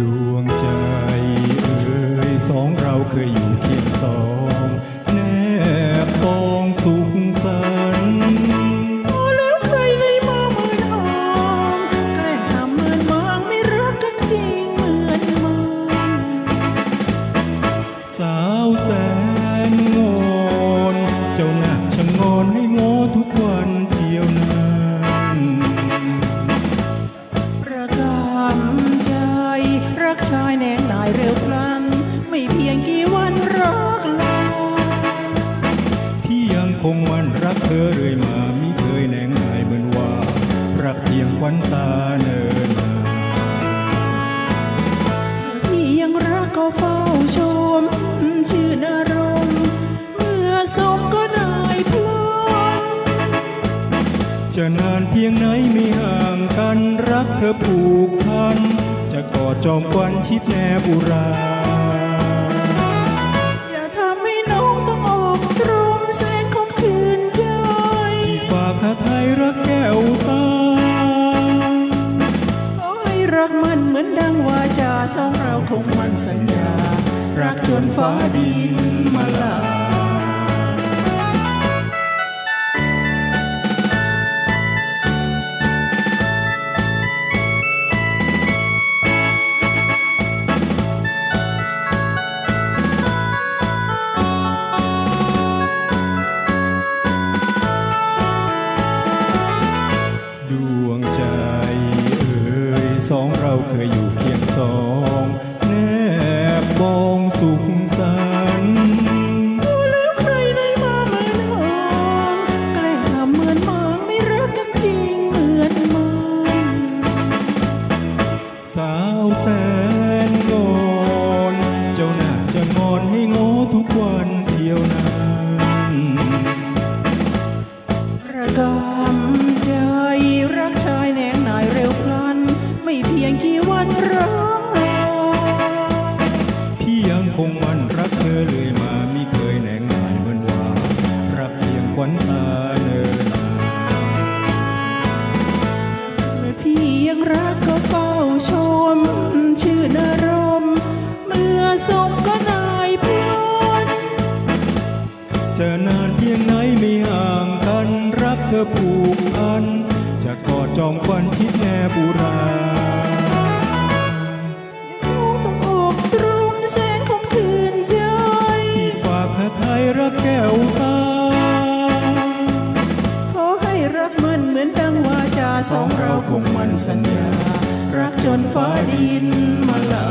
ดวงใจเอ่ยสองเราเคยอยู่เคียงสองแนบปองสุขสันพอแล้วใครในมาเมินอ่องแกล้งทำเหมือนมางไม่รักกันจริงเหมือนมันสาวแสนงอนเจ้าหน้าชะงอนให้งอน เร็วพลัน ไม่เพียงกี่วันรักลาพี่ยังคงวันรักเธอเรื่อยมาไมิเคยแหนงหายเหมือนว่า รักเพียงควันตาเนินนาพี่ยังรักก็เฝ้าชม ชื่นอารมณ์เมื่อสมก็ได้พลนจะนานเพียงไหนไม่ห่างกันรักเธอผูกพัน กอดจอมควันชิดแนบอุราอย่าทำให้น้องต้องออกตรงแสนคมคืนใจที่ฝากคาไทยรักแก้วตาขอให้รักมันเหมือนดังวาจาสองเราคงมันสัญญา รักจนฟ้าดินมาลา เคยอยู่เคียงสองแนบบองสุขสันดูแล้วใครเลยมาเหมือนหองแกล้งทำเหมือนมองไม่รักกันจริงเหมือนมันสาวแสนงอนเจ้าหน้าจะงอนให้งอทุกวันเที่ยวนั้น งคงมันรักเธอเลยมามิเคยแหนงหายเหมือนว่า รักเพียงควันตาเนินนานเมื่อพี่ยังรักก็เฝ้าชม ชื่อารมณ์เมื่อสมก็นายพลนจะนานเพียงไหนไม่ห่างกันรักเธอผูกพันจะกอดจอมควันชิดแนบุรา กมันเหมือนดังวาจาสองเราคงมันสัญญา รักจนฟ้าดินมาลา